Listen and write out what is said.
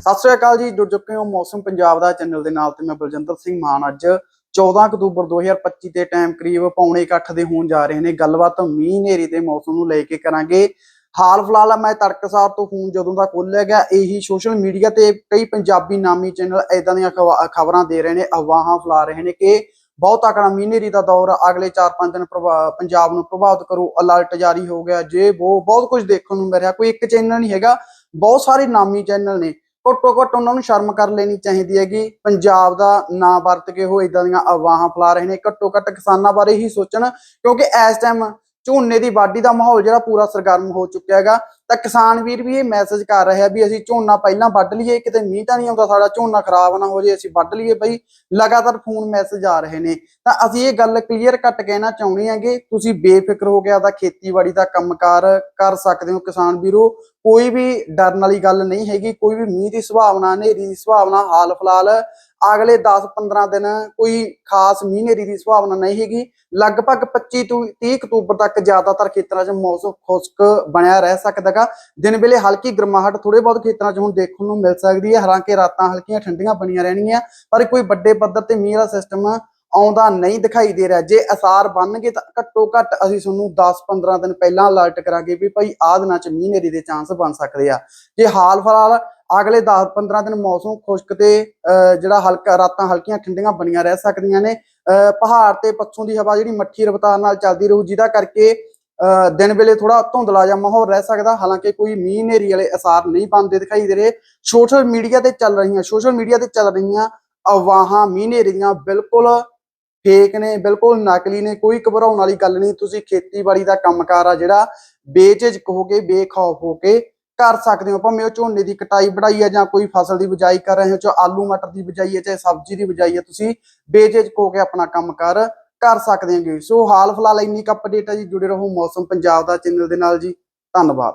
ਸਤਿ ਸ਼੍ਰੀ ਅਕਾਲ ਜੀ, ਜੁੜ ਚੁੱਕੇ ਹੋ ਮੌਸਮ ਪੰਜਾਬ ਦਾ ਚੈਨਲ ਦੇ ਨਾਲ ਤੇ ਮੈਂ ਬਲਜਿੰਦਰ ਸਿੰਘ ਮਾਨ। ਅੱਜ 14 ਅਕਤੂਬਰ 2025 ਦੇ ਟਾਈਮ ਕਰੀਬ ਪੌਣੇ 8 ਦੇ ਹੋਣ ਜਾ ਰਹੇ ਨੇ। ਗੱਲਬਾਤ ਮੀਂਹ ਹਨੇਰੀ ਦੇ ਮੌਸਮ ਨੂੰ ਲੈ ਕੇ ਕਰਾਂਗੇ। ਹਾਲ ਫਿਲਹਾਲ ਮੈਂ ਤੜਕਸਾਰ ਤੋਂ ਫੋਨ ਜਦੋਂ ਦਾ ਖੋਲ੍ਹਿਆ ਗਿਆ, ਇਹੀ ਸੋਸ਼ਲ ਮੀਡੀਆ ਤੇ ਕਈ ਪੰਜਾਬੀ ਨਾਮੀ ਚੈਨਲ ਐਦਾਂ ਦੀਆਂ ਖਬਰਾਂ ਦੇ ਰਹੇ ਨੇ, ਅਫਵਾਹਾਂ ਫੈਲਾ ਰਹੇ ਨੇ ਕਿ ਬਹੁਤ ਤਕੜਾ ਮੀਂਹ ਹਨੇਰੀ ਦਾ ਦੌਰ ਅਗਲੇ 4-5 ਦਿਨ ਪ੍ਰਭਾ- ਪੰਜਾਬ ਨੂੰ ਪ੍ਰਭਾਵਿਤ ਕਰੂ ਅਲਰਟ ਜਾਰੀ ਹੋ ਗਿਆ। ਜੇ ਉਹ ਬਹੁਤ ਕੁਝ ਦੇਖਣ ਨੂੰ ਮਿਲ ਰਿਹਾ, ਕੋਈ ਇੱਕ ਚੈਨਲ ਨਹੀਂ ਹੈਗਾ, ਬਹੁਤ ਸਾਰੇ ਨਾਮੀ ਚੈਨਲ ਨੇ। ਘੱਟੋ ਘੱਟ ਉਹਨਾਂ ਨੂੰ ਸ਼ਰਮ ਕਰ ਲੈਣੀ ਚਾਹੀਦੀ ਹੈਗੀ। ਪੰਜਾਬ ਦਾ ਨਾਂ ਵਰਤ ਕੇ ਉਹ ਇਦਾਂ ਦੀਆਂ ਅਵਾਹਾਂ ਫੈਲਾ ਰਹੇ ਨੇ। ਘੱਟੋ ਘੱਟ ਕਿਸਾਨਾਂ ਬਾਰੇ ਹੀ ਸੋਚਣ, ਕਿਉਂਕਿ ਇਸ ਟਾਈਮ ਝੋਨੇ ਦੀ ਵਾਢੀ ਦਾ ਮਾਹੌਲ ਜਿਹੜਾ ਪੂਰਾ ਸਰਗਰਮ ਹੋ ਚੁੱਕਿਆ ਹੈਗਾ। ਤਾਂ ਕਿਸਾਨ ਵੀਰ ਵੀ ਇਹ ਮੈਸੇਜ ਕਰ ਰਹੇ ਵੀ ਅਸੀਂ ਝੋਨਾ ਪਹਿਲਾਂ ਵੱਢ ਲਈਏ, ਕਿਤੇ ਮੀਂਹ ਤਾਂ ਨਹੀਂ ਆਉਂਦਾ ਸਾਡਾ, ਝੋਨਾ ਖਰਾਬ ਨਾ ਹੋ ਜੇ, ਅਸੀਂ ਵੱਢ ਲਈਏ ਬਈ। ਲਗਾਤਾਰ ਫੋਨ ਮੈਸੇਜ ਆ ਰਹੇ ਨੇ। ਤਾਂ ਅਸੀਂ ਇਹ ਗੱਲ ਕਲੀਅਰ ਕੱਟ ਕਹਿਣਾ ਚਾਹੁੰਦੇ ਹਾਂਗੇ, ਤੁਸੀਂ ਬੇਫਿਕਰ ਹੋ ਕੇ ਆਦਾ ਖੇਤੀਬਾੜੀ ਦਾ ਕੰਮਕਾਰ ਕਰ ਸਕਦੇ ਹੋ ਕਿਸਾਨ ਵੀਰੋ। ਕੋਈ ਵੀ ਡਰਨ ਵਾਲੀ ਗੱਲ ਨਹੀਂ ਹੈਗੀ, ਕੋਈ ਵੀ ਮੀਂਹ ਦੀ ਸੰਭਾਵਨਾ, ਹਨੇਰੀ ਦੀ ਸੰਭਾਵਨਾ ਹਾਲ ਫਿਲਹਾਲ ਅਗਲੇ 10-15 ਦਿਨ ਕੋਈ ਖਾਸ ਮੀਂਹ ਹਨੇਰੀ ਦੀ ਸੰਭਾਵਨਾ ਨਹੀਂ ਹੈਗੀ। ਲਗਭਗ 25 ਤੋਂ 30 ਅਕਤੂਬਰ ਤੱਕ ਜ਼ਿਆਦਾਤਰ ਖੇਤਰਾਂ 'ਚ ਮੌਸਮ ਖੁਸ਼ਕ ਬਣਿਆ ਰਹਿ ਸਕਦਾਗਾ ਦਿਨ ਵੇਲੇ ਹਲਕੀ ਗਰਮਾਹਟ ਥੋੜੇ ਬਹੁਤ ਖੇਤਰਾਂ 'ਚ ਹੁਣ ਦੇਖਣ ਨੂੰ ਮਿਲ ਸਕਦੀ ਹੈ। ਹਾਲਾਂਕਿ ਰਾਤਾਂ ਹਲਕੀਆਂ ਠੰਡੀਆਂ ਬਣੀਆਂ ਰਹਿਣਗੀਆਂ, ਪਰ ਕੋਈ ਵੱਡੇ ਪੱਧਰ ਤੇ ਮੀਂਹ ਦਾ ਸਿਸਟਮ ਆਉਂਦਾ ਨਹੀਂ ਦਿਖਾਈ ਦੇ ਰਿਹਾ। ਜੇ ਅਸਾਰ ਬਣਨਗੇ ਤਾਂ ਘੱਟੋ ਘੱਟ ਅਸੀਂ ਤੁਹਾਨੂੰ 10-15 ਦਿਨ ਪਹਿਲਾਂ ਅਲਰਟ ਕਰਾਂਗੇ ਵੀ ਭਾਈ ਆਹ ਦਿਨਾਂ 'ਚ ਮੀਂਹ ਹਨੇਰੀ ਦੇ ਚਾਂਸ ਬਣ ਸਕਦੇ ਆ। ਜੇ ਹਾਲ ਫਿਲਹਾਲ ਅਗਲੇ 10-15 ਦਿਨ ਮੌਸਮ ਖੁਸ਼ਕ ਤੇ ਅਹ, ਜਿਹੜਾ ਹਲਕਾ ਰਾਤਾਂ ਹਲਕੀਆਂ ਠੰਡੀਆਂ ਬਣੀਆਂ ਰਹਿ ਸਕਦੀਆਂ ਨੇ। ਅਹ, ਪਹਾੜ ਤੇ ਪੱਛੋਂ ਦੀ ਹਵਾ ਜਿਹੜੀ ਮੱਠੀ ਰਵਤਾਰ ਨਾਲ ਚੱਲਦੀ ਰਹੂ ਜਿਹਦਾ ਕਰਕੇ ਅਹ, ਦਿਨ ਵੇਲੇ ਥੋੜਾ ਧੁੰਦਲਾ ਜਿਹਾ ਮਾਹੌਲ ਰਹਿ ਸਕਦਾ। ਹਾਲਾਂਕਿ ਕੋਈ ਮੀਂਹ ਹਨੇਰੀ ਵਾਲੇ ਅਸਾਰ ਨਹੀਂ ਬਣਦੇ ਦਿਖਾਈ ਦੇ ਰਹੇ। ਸੋਸ਼ਲ ਮੀਡੀਆ ਤੇ ਚੱਲ ਰਹੀਆਂ ਸੋਸ਼ਲ ਮੀਡੀਆ ਤੇ ਚੱਲ ਰਹੀਆਂ ਅਵਾਹਾਂ ਮੀਂਹ ਹਨੇਰੀ ਦੀਆਂ ਬਿਲਕੁਲ ਫੇਕ ਨੇ ਬਿਲਕੁਲ ਨਕਲੀ ਨੇ। ਕੋਈ ਘਬਰਾਉਣ ਵਾਲੀ ਗੱਲ ਨਹੀਂ। ਤੁਸੀਂ ਖੇਤੀਬਾੜੀ ਦਾ ਕੰਮਕਾਰ ਆ ਜਿਹੜਾ ਬੇਝਿਜਕ ਹੋ ਕੇ ਬੇਖੌਫ ਹੋ ਕੇ ਕਰ ਸਕਦੇ ਹੋ? ਭਾਵੇਂ ਉਹ ਝੋਨੇ ਦੀ ਕਟਾਈ ਵਢਾਈ ਹੈ ਜਾਂ ਕੋਈ ਫਸਲ ਦੀ ਬਿਜਾਈ ਕਰ ਰਹੇ ਹੋ, ਚਾਹੇ ਆਲੂ ਮਟਰ ਦੀ ਬਿਜਾਈ ਹੈ ਚਾਹੇ ਸਬਜ਼ੀ ਦੀ ਬਿਜਾਈ ਹੈ ਤੁਸੀਂ ਬੇਝਿਜਕ ਹੋ ਕੇ ਆਪਣਾ ਕੰਮ ਕੰਮਕਾਰ ਕਰ ਸਕਦੇ ਹੋਗੇ ਸੋ ਹਾਲ ਫਿਲਹਾਲ ਇੰਨੀ ਕੁ ਅਪਡੇਟ ਹੈ ਜੀ, ਜੁੜੇ ਰਹੋ ਮੌਸਮ ਪੰਜਾਬ ਦਾ ਚੈਨਲ ਦੇ ਨਾਲ ਜੀ। ਧੰਨਵਾਦ।